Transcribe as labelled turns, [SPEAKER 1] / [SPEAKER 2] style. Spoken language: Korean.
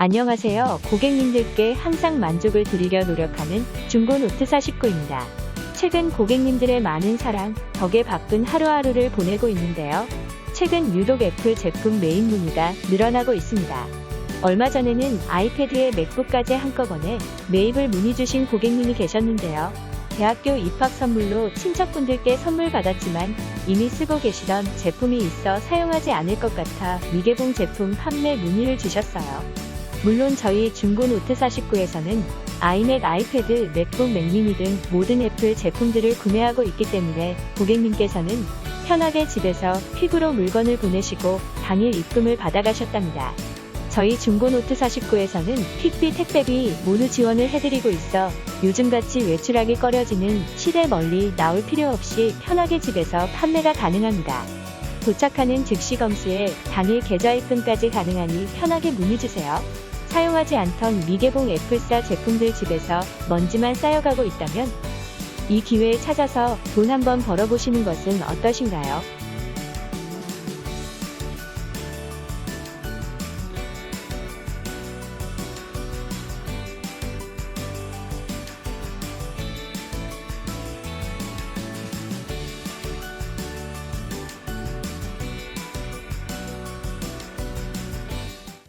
[SPEAKER 1] 안녕하세요. 고객님들께 항상 만족을 드리려 노력하는 중고 노트 49입니다. 최근 고객님들의 많은 사랑, 덕에 바쁜 하루하루를 보내고 있는데요. 최근 유독 애플 제품 메인 문의가 늘어나고 있습니다. 얼마 전에는 아이패드에 맥북까지 한꺼번에 매입을 문의 주신 고객님이 계셨는데요. 대학교 입학 선물로 친척분들께 선물 받았지만 이미 쓰고 계시던 제품이 있어 사용하지 않을 것 같아 미개봉 제품 판매 문의를 주셨어요. 물론 저희 중고 노트 49에서는 아이맥, 아이패드, 맥북, 맥미니 등 모든 애플 제품들을 구매하고 있기 때문에 고객님께서는 편하게 집에서 퀵으로 물건을 보내시고 당일 입금을 받아가셨답니다. 저희 중고노트 49에서는 퀵비 택배비 모두 지원을 해드리고 있어 요즘같이 외출하기 꺼려지는 시대 멀리 나올 필요 없이 편하게 집에서 판매가 가능합니다. 도착하는 즉시 검수에 당일 계좌 입금까지 가능하니 편하게 문의주세요. 사용하지 않던 미개봉 애플사 제품들 집에서 먼지만 쌓여가고 있다면 이 기회에 찾아서 돈 한번 벌어보시는 것은 어떠신가요?